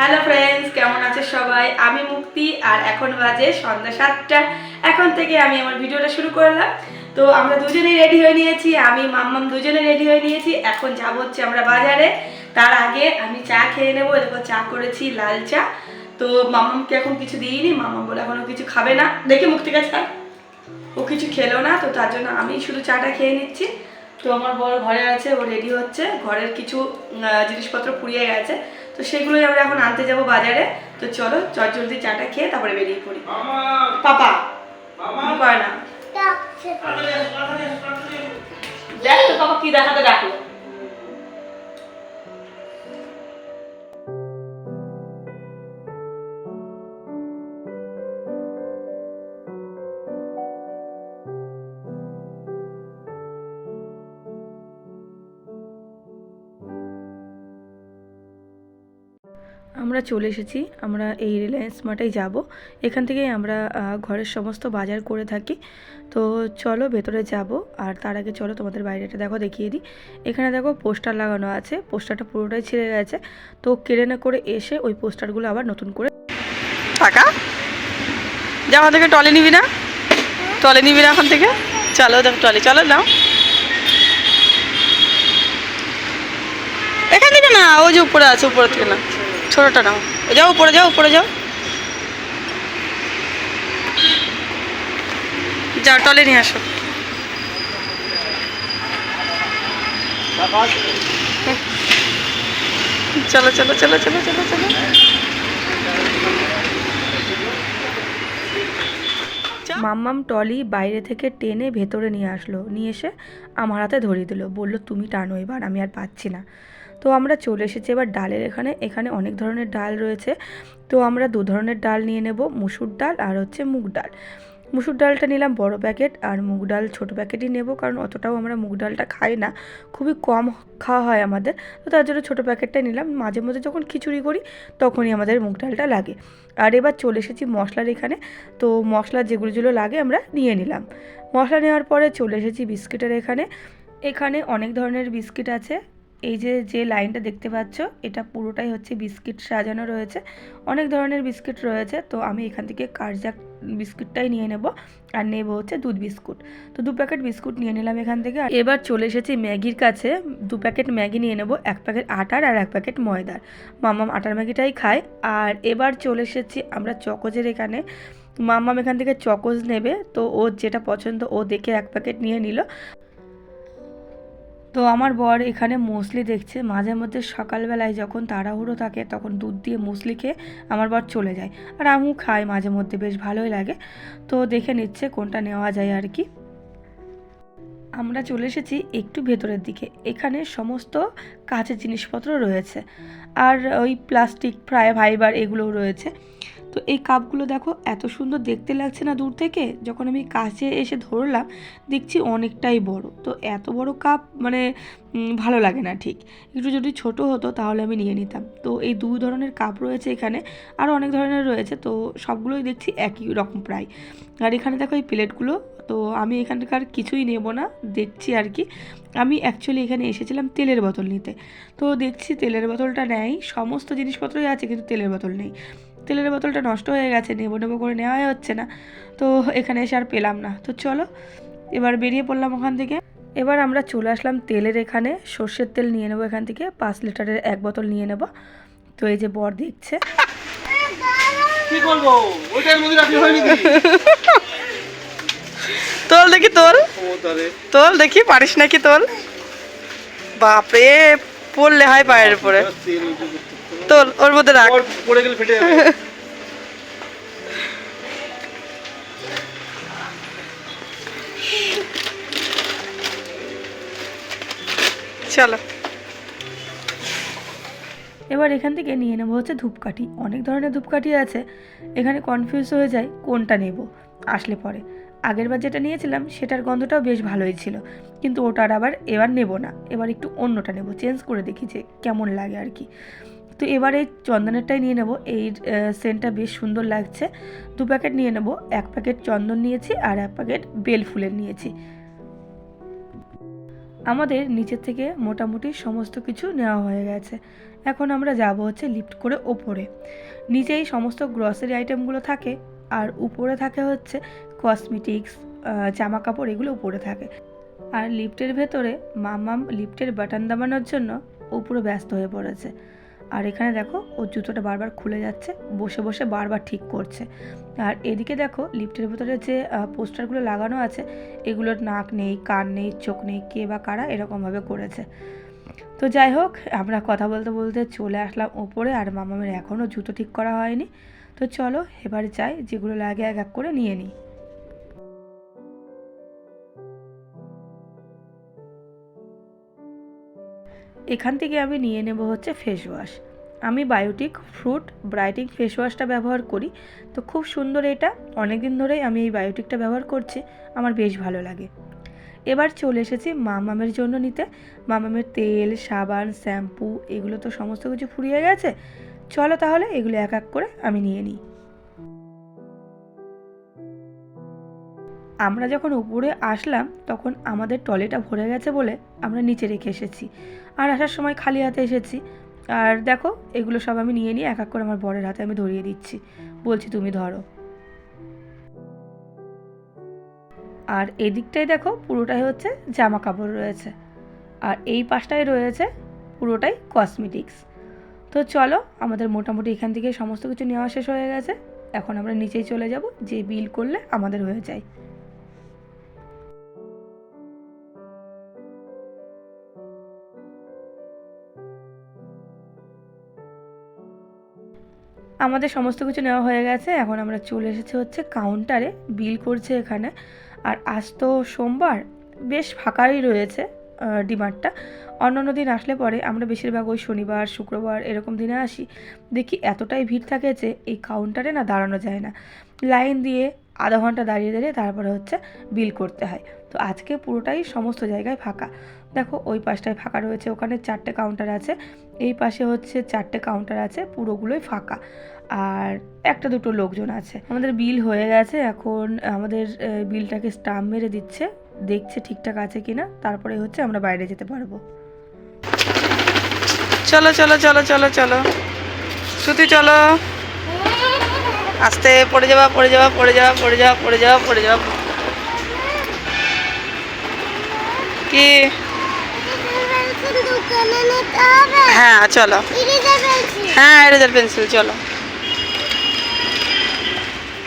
Hello friends কেমন আছে সবাই? আমি মুক্তি আর এখন বাজে সন্ধ্যা সাতটা। এখন থেকে আমি আমার ভিডিওটা শুরু করলাম। তো আমরা দুজনেই রেডি হয়ে নিয়েছি, আমি, মাম্মাম দুজনে রেডি হয়ে নিয়েছি। এখন যাব হচ্ছে আমরা বাজারে। তার আগে আমি চা খেয়ে নেব দেখো চা করেছি, লাল চা। তো মাম্মামকে এখন কিছু দিইনি, মাম্মাম বলে এখনও কিছু খাবে না। দেখি মুক্তিকা চা ও কিছু খেলো না, তো তার জন্য আমি শুধু চাটা খেয়ে নিচ্ছি। তো আমার বড় ঘরে আছে, ও রেডি হচ্ছে। ঘরের কিছু জিনিসপত্র পুড়িয়ে গেছে। তো সেগুলোই আমরা এখন আনতে যাব বাজারে তো চলো চট জলদি চাটা খেয়ে তারপরে বেরিয়ে পড়ি পাপা কয় করে না দেখ তো পাপা কি দেখাতে ডাকলো আমরা চলে এসেছি, আমরা এই রিলায়েন্স মার্টেই যাব। এখান থেকেই আমরা ঘরের সমস্ত বাজার করে থাকি। তো চলো ভেতরে যাব, আর তার আগে চলো তোমাদের বাইরেটা দেখো, দেখিয়ে দিই। এখানে দেখো পোস্টার লাগানো আছে, পোস্টারটা পুরোটাই ছিঁড়ে গেছে। তো কেড়ে না করে এসে ওই পোস্টারগুলো আবার নতুন করে টাকা জামা থেকে টলে নিবি না? টলে নিবি না এখন থেকে? চলো দেখো টলে চলো নাও এখান থেকে না, ওই যে উপরে আছে, উপরে থেকে না। ছোটটা নাও। যাও উপরে যাও উপরে, যাও। যাও টলে নিয়ে আসো। চলো চলো চলো চলো চলো চলো। মাম্মাম টলি বাইরে থেকে টেনে ভেতরে নিয়ে আসলো। নিয়ে এসে আমার হাতে ধরিয়ে দিল। বলল, তুমি টানো এবার, আমি আর পাচ্ছি না। তো আমরা চলে এসেছি এবার ডালের এখানে। এখানে অনেক ধরনের ডাল রয়েছে। তো আমরা দু ধরনের ডাল নিয়ে নেব, মুসুর ডাল আর হচ্ছে মুগ ডাল। মুসুর ডালটা নিলাম বড় প্যাকেট আর মুগ ডাল ছোট প্যাকেটই নেব কারণ অতটাও আমরা মুগ ডালটা খাই না। খুবই কম খাওয়া হয় আমাদের। তো তার জন্য ছোটো প্যাকেটটাই নিলাম। মাঝে মধ্যে যখন খিচুড়ি করি তখনই আমাদের মুগ ডালটা লাগে। আর এবার চলে এসেছি মশলার এখানে। তো মশলা যেগুলো যেগুলো লাগে আমরা নিয়ে নিলাম। মশলা নেওয়ার পরে চলে এসেছি বিস্কিটের এখানে। এখানে অনেক ধরনের বিস্কিট আছে। এই যে যে লাইনটা দেখতে পাচ্ছ, এটা পুরোটাই হচ্ছে বিস্কিট সাজানো রয়েছে। অনেক ধরনের বিস্কিট রয়েছে, তো আমি এখান থেকে কারজাক বিস্কুটটাই নিয়ে নেব আর নেব হচ্ছে দুধ বিস্কুট। তো দু প্যাকেট বিস্কুট নিয়ে নিলাম এখান থেকে। আর এবার চলে এসেছি ম্যাগির কাছে। দু প্যাকেট ম্যাগি নিয়ে নেব, এক প্যাকেট আটার আর এক প্যাকেট ময়দার। মামাম আটার ম্যাগিটাই খায়। আর এবার চলে এসেছি আমরা চকোজের এখানে। মামাম এখান থেকে চকোজ নেবে, তো ওর যেটা পছন্দ ও দেখে এক প্যাকেট নিয়ে নিল। তো আমার বর এখানে মুসলি দেখছে। মাঝে মধ্যে সকালবেলায় যখন তাড়াহুড়ো থাকে তখন দুধ দিয়ে মুসলি খেয়ে আমার বর চলে যায়। আর আমিও খাই মাঝে মধ্যে, বেশ ভালোই লাগে। তো দেখে নিচ্ছে কোনটা নেওয়া যায় আর কি। আমরা চলে এসেছি একটু ভেতরের দিকে। এখানে সমস্ত কাঁচের জিনিসপত্র রয়েছে। আর ওই প্লাস্টিক, ফ্রাই ফাইবার এগুলোও রয়েছে। তো এই কাপগুলো দেখো, এত সুন্দর দেখতে লাগছে না দূর থেকে। যখন আমি কাছে এসে ধরলাম, দেখছি অনেকটাই বড়। তো এত বড় কাপ মানে ভালো লাগে না ঠিক। একটু যদি ছোট হতো তাহলে আমি নিয়ে নিতাম। তো এই দুই ধরনের কাপ রয়েছে এখানে, আরও অনেক ধরনের রয়েছে। তো সবগুলোই দেখছি একই রকম প্রায়। আর এখানে দেখো এই প্লেটগুলো, তো আমি এখানকার কিছুই নেব না, দেখছি আর কি। আমি অ্যাকচুয়ালি এখানে এসেছিলাম তেলের বোতল নিতে। তো দেখছি তেলের বোতলটা নেই, সমস্ত জিনিসপত্রই আছে কিন্তু তেলের বোতল নেই। তেলের বোতলটা নষ্ট হয়ে গেছে নেব নেব করে নেওয়াই হচ্ছে না। তো এখানে এসে আর পেলাম না। তো চলো এবার বেরিয়ে পড়লাম ওখান থেকে। এবার আমরা চলে আসলাম তেলের এখানে। সর্ষের তেল নিয়ে নেব এখান থেকে পাঁচ লিটারের এক বোতল নিয়ে নেব। তো এই যে বর দেখছে। নাকি? তোল দেখি তোল। তোল দেখি পারিস নাকি তোল? বাপরে পড়লে হয় পায়ের উপরে। তেল ওর মধ্যে রাখ। পড়ে গেলে ফেটে যাবে। চলো। এবার এখান থেকে নিয়ে নেব হচ্ছে ধূপকাঠি। অনেক ধরনের ধূপকাঠি আছে। এখানে কনফিউজ হয়ে যায় কোনটা নেব আসলে পরে। আগেরবার যেটা নিয়েছিলাম সেটার গন্ধটাও বেশ ভালোই ছিল। কিন্তু ওটার আবার এবার নেব না। এবার একটু অন্যটা নেব। চেঞ্জ করে দেখি যে কেমন লাগে আর কি। তো এবার এই চন্দনেরটাই নিয়ে নেব। এই সেন্টটা বেশ সুন্দর লাগছে। দু প্যাকেট নিয়ে নেব। এক প্যাকেট চন্দন নিয়েছি আর এক প্যাকেট বেল ফুলের নিয়েছি। আমাদের নিচের থেকে মোটামুটি সমস্ত কিছু নেওয়া হয়ে গেছে। এখন আমরা যাব হচ্ছে লিফট করে ওপরে। নিচেই সমস্ত গ্রসারি আইটেমগুলো থাকে আর উপরে থাকে হচ্ছে কসমেটিক্স জামা কাপড় এগুলো উপরে থাকে। আর লিফটের ভেতরে মামাম লিফটের বাটন দাবানোর জন্য উপরে ব্যস্ত হয়ে পড়েছে। আর এখানে দেখো, ও জুতোটা বারবার খুলে যাচ্ছে, বসে বসে বারবার ঠিক করছে। আর এদিকে দেখো, লিফটের ভেতরে যে পোস্টারগুলো লাগানো আছে, এগুলোর নাক নেই, কান নেই, চোখ নেই, কে বা কারা এরকমভাবে করেছে। তো যাই হোক, আমরা কথা বলতে বলতে চলে আসলাম ওপরে, আর মামামের এখনও জুতো ঠিক করা হয়নি। তো চলো, এবার যাই, যেগুলো লাগে এক এক করে নিয়ে নিই। এখান থেকে আমি নিয়ে নেব হচ্ছে ফেস ওয়াশ আমি বায়োটিক ফ্রুট ব্রাইটিং ফেস ওয়াশটা ব্যবহার করি। তো খুব সুন্দর এটা। অনেক দিন ধরেই আমি এই বায়োটিকটা ব্যবহার করছি। আমার বেশ ভালো লাগে। এবার চলে এসেছি মামামের জন্য নিতে। মামামের তেল, সাবান, শ্যাম্পু, এগুলো তো সমস্ত কিছু ফুরিয়ে গেছে। চলো তাহলে এগুলো এক এক করে আমি নিয়ে নিই। আমরা যখন উপরে আসলাম, তখন আমাদের টলেটা ভরে গেছে বলে আমরা নিচে রেখে এসেছি। আর আসার সময় খালি হাতে এসেছি। আর দেখো, এগুলো সব আমি নিয়ে নিয়ে এক এক করে আমার বরের হাতে আমি ধরিয়ে দিচ্ছি। বলছি, তুমি ধরো। আর এদিকটাই দেখো, পুরোটাই হচ্ছে জামা কাপড় রয়েছে। আর এই পাশটায় রয়েছে পুরোটাই কসমেটিক্স তো চলো, আমাদের মোটামুটি এখান থেকে সমস্ত কিছু নেওয়া শেষ হয়ে গেছে। এখন আমরা নিচেই চলে যাব, যে বিল করলে আমাদের হয়ে যায়। আমাদের সমস্ত কিছু নেওয়া হয়ে গেছে। এখন আমরা চলে এসেছি হচ্ছে কাউন্টারে বিল করছে এখানে। আর আজ তো সোমবার, বেশ ফাঁকাই রয়েছে ডিমার্টটা অন্যান্য দিন আসলে পরে। আমরা বেশিরভাগ ওই শনিবার, শুক্রবার এরকম দিনে আসি। দেখি এতটাই ভিড় থাকে যে এই কাউন্টারে না দাঁড়ানো যায় না। লাইন দিয়ে আধা ঘণ্টা দাঁড়িয়ে দাঁড়িয়ে তারপরে হচ্ছে বিল করতে হয়। তো আজকে পুরোটাই সমস্ত জায়গায় ফাঁকা। দেখো, ওই পাশটায় ফাঁকা রয়েছে, ওখানে চারটে কাউন্টার আছে। এই পাশে হচ্ছে চারটে কাউন্টার আছে, পুরোগুলোই ফাঁকা। আর একটা দুটো লোকজন আছে। আমাদের বিল হয়ে গেছে, এখন আমাদের বিলটাকে স্টাম্প মেরে দিচ্ছে, দেখছে ঠিকঠাক আছে কিনা, তারপরে হচ্ছে আমরা বাইরে যেতে পারব। চলো চলো চলো চলো চলো। শ্রুতি চলো। আস্তে, পড়ে যাওয়া পড়ে যাওয়া পড়ে যাওয়া পড়ে যাওয়া পড়ে যাওয়া পড়ে যাওয়া কি? হ্যাঁ চলো। হ্যাঁ এরেজার পেন্সিল চলো।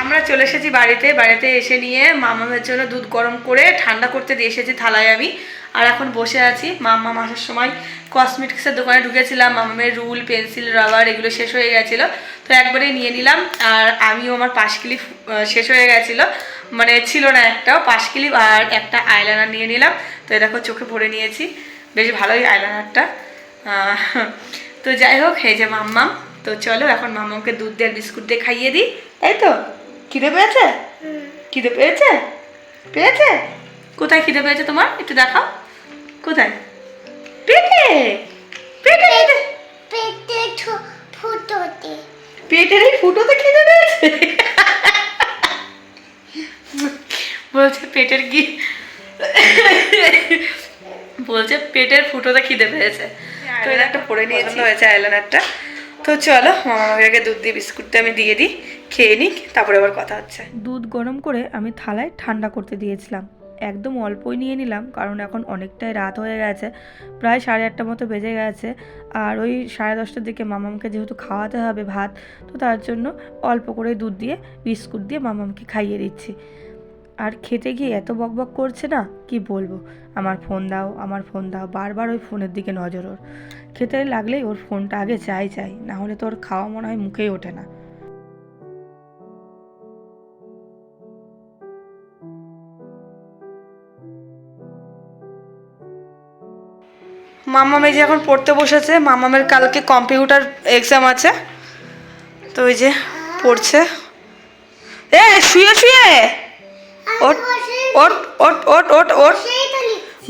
আমরা চলে এসেছি বাড়িতে। বাড়িতে এসে নিয়ে মামামের জন্য দুধ গরম করে ঠান্ডা করতে দিয়ে এসেছি থালায় আমি। আর এখন বসে আছি। মাম্মা আসার সময় কসমেটিক্সের দোকানে ঢুকেছিলাম। মামামের রুল, পেন্সিল রাবার এগুলো শেষ হয়ে গেছিল। তো একবারেই নিয়ে নিলাম। আর আমিও আমার পাশ ক্লিপ শেষ হয়ে গেছিল। মানে ছিল না একটাও পাশ ক্লিপ আর একটা আইলাইনার নিয়ে নিলাম। তো দেখো চোখে পরে নিয়েছি। বেশ ভালোই আইলাইনারটা তো যাই হোক এই যে মাম্মাম। তো চলো এখন মাম্মামকে দুধ দিয়ে বিস্কুট দিয়ে খাইয়ে দিই। তাই তো? খিদে পেয়েছে? খিদে পেয়েছে? পেয়েছে? কোথায় খিদে পেয়েছে তোমার? একটু দেখাও। কোথায়? পেটে! পেটে পেটে ফুটোতে। পেটের এই ফুটোতে খিদে পেয়েছে? বলছে পেটের কি? বলছে পেটের ফুটোতে খিদে পেয়েছে। তো এটা একটা পরে নিয়ে নিয়েছি হয়েছে। আইলাইনারটা তো চলো মামাকে দুধ দিয়ে বিস্কুটটা আমি দিয়ে দিই খেয়ে নিই তারপরে আবার কথা হচ্ছে। দুধ গরম করে আমি থালায় ঠান্ডা করতে দিয়েছিলাম। একদম অল্পই নিয়ে নিলাম কারণ এখন অনেকটাই রাত হয়ে গেছে প্রায় সাড়ে আটটা মতো বেজে গেছে। আর ওই সাড়ে দশটার দিকে মামামকে যেহেতু খাওয়াতে হবে ভাত তো তার জন্য অল্প করে দুধ দিয়ে বিস্কুট দিয়ে মামামকে খাইয়ে দিচ্ছি। আর খেতে গিয়ে এত বকবক করছে না? কি বলব? আমার ফোন দাও, আমার ফোন দাও, বারবার ওই ফোনের দিকে নজর ওর। খেতে লাগলেই ওর ফোনটা আগে চাই চাই, না হলে তো ওর খাওয়া মনে হয় মুখেই ওঠে না। মামা এই যে এখন পড়তে বসেছে, মামামের কালকে কম্পিউটার এক্সাম আছে। তো ওই যে পড়ছে। এ, শুয়ে শুয়ে! ওট ওট ওট ওট ওট ওট।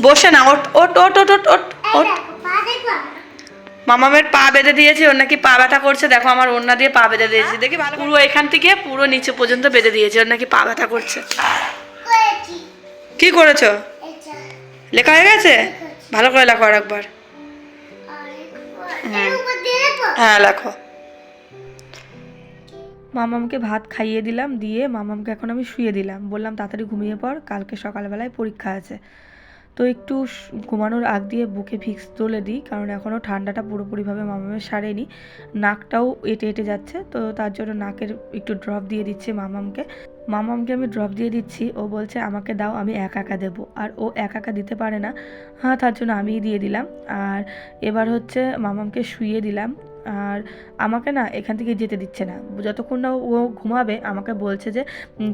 বসে না ওট ওট ওট ওট ওট ওট ওট। পা মামামের পা বেঁধে দিয়েছি ওর নাকি পা ব্যথা করছে। দেখো আমার ওড়না দিয়ে পা বেঁধে দিয়েছি। দেখি ভালো পুরো এখান থেকে পুরো নিচে পর্যন্ত বেঁধে দিয়েছি ওর নাকি পা ব্যথা করছে। কি করেছ? লেখা হয়ে গেছে? ভালো করে লেখো আর একবার হ্যাঁ লেখো। মামামকে ভাত খাইয়ে দিলাম, দিয়ে মামামকে এখন আমি শুয়ে দিলাম। বললাম, তাড়াতাড়ি ঘুমিয়ে পড়, কালকে সকালবেলায় পরীক্ষা আছে। তো একটু ঘুমানোর আগ দিয়ে বুকে ফিক্স তুলে দিই, কারণ এখনও ঠান্ডাটা পুরোপুরিভাবে মামামের সারেনি। নাকটাও এটে এটে যাচ্ছে, তো তার জন্য নাকের একটু ড্রপ দিয়ে দিচ্ছে মামামকে। মামামকে আমি ড্রপ দিয়ে দিচ্ছি, ও বলছে, আমাকে দাও, আমি একা একা দেবো। আর ও একা একা দিতে পারে না। হ্যাঁ তার জন্য আমিই দিয়ে দিলাম। আর এবার হচ্ছে মামামকে শুয়ে দিলাম। আর আমাকে না এখান থেকে যেতে দিচ্ছে না। যতক্ষণ না ও ঘুমাবে, আমাকে বলছে যে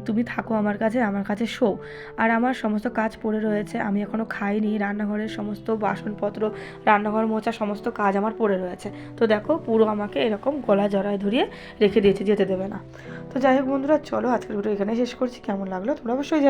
তুমি থাকো আমার কাছে আমার কাছে শো। আর আমার সমস্ত কাজ পড়ে রয়েছে, আমি এখনও খাইনি, রান্নাঘরের সমস্ত বাসনপত্র, রান্নাঘর মোছা, সমস্ত কাজ আমার পড়ে রয়েছে। তো দেখো, পুরো আমাকে এরকম গলা জড়ায় ধরিয়ে রেখে দিয়েছে, যেতে দেবে না। তো যাই হোক বন্ধুরা, চলো আজকের ভিডিও এখানে শেষ করছি। কেমন লাগল তোমরা অবশ্যই